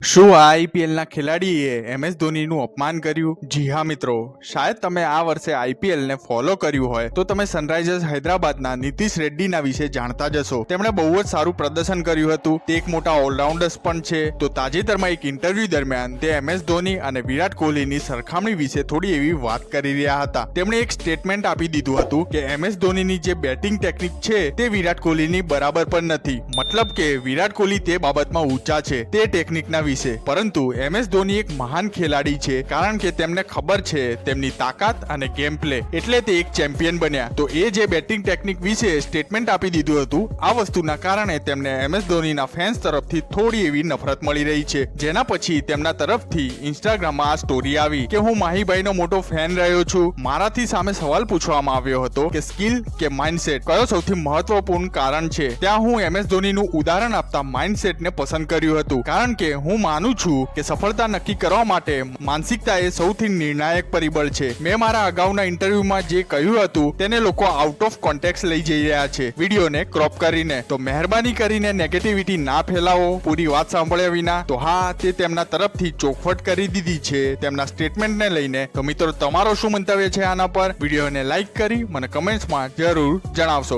શું આ આઈપીએલના ખેલાડીએ એમએસ ધોનીનું અપમાન કર્યું? જી હા મિત્રો, શાયદ તમે આ વર્ષે આઈપીએલને ફોલો કર્યું હોય, તો તમે સનરાઇઝર્સ હૈદરાબાદના નીતિશ રેડ્ડીના વિશે જાણતા જશો તેમણે બહુ જ સારું પ્રદર્શન કર્યું હતું. તે એક મોટા ઓલરાઉન્ડર્સ પણ છે. તો તાજેતરમાં એક ઇન્ટરવ્યુ દરમિયાન તે એમએસ ધોની અને વિરાટ કોહલીની સરખામણી વિશે થોડી એવી વાત કરી રહ્યા હતા. તેમણે એક સ્ટેટમેન્ટ આપી દીધું હતું કે એમએસ ધોનીની જે બેટિંગ ટેકનિક છે, તે વિરાટ કોહલીની બરાબર પણ નથી. મતલબ કે વિરાટ કોહલી તે બાબતમાં ઊંચા છે. તે ટેકનિકના વિશે પરંતુ એમએસ ધોની એક મહાન ખેલાડી છે, કારણ કે તેમને ખબર છે તેમની તાકાત અને ગેમ પ્લે એટલે તે એક ચેમ્પિયન બન્યા. તો એ જે બેટિંગ ટેકનિક વિશે સ્ટેટમેન્ટ આપી દીધું હતું, આ વસ્તુના કારણે તેમને એમએસ ધોનીના ફેન્સ તરફથી થોડી એવી નફરત મળી રહી છે. જેના પછી તેમના તરફથી ઇન્સ્ટાગ્રામમાં આ સ્ટોરી આવી કે હું માહીભાઈનો મોટો ફેન રહ્યો છું. મારાથી સામે સવાલ પૂછવામાં આવ્યો હતો કે સ્કિલ કે માઇન્ડસેટ કયો સૌથી મહત્વપૂર્ણ કારણ છે? ત્યાં હું એમએસ ધોનીનું ઉદાહરણ આપતા માઇન્ડસેટને પસંદ કર્યું હતું. કારણ કે હું માનું છું કે સફળતા નક્કી કરવા માટે માનસિકતા એ સૌથી નિર્ણાયક પરિબળ છે. મેં મારા અગાઉના ઇન્ટરવ્યુમાં જે કહ્યું હતું, તેને લોકો આઉટ ઓફ કોન્ટેક્ટ લઈ જઈ રહ્યા છે. વિડીયોને ક્રોપ કરીને, તો મહેરબાની કરીને નેગેટિવિટી ના ફેલાવો, પૂરી વાત સાંભળ્યા વિના. તો હા, તે તેમના તરફથી ચોખવટ કરી દીધી છે. તેમના સ્ટેટમેન્ટને લઈને, તો મિત્રો, તમારો શું મંતવ્ય છે આના પર? વિડીયોને લાઈક કરી, મને કમેન્ટ્સમાં જરૂર જણાવશો.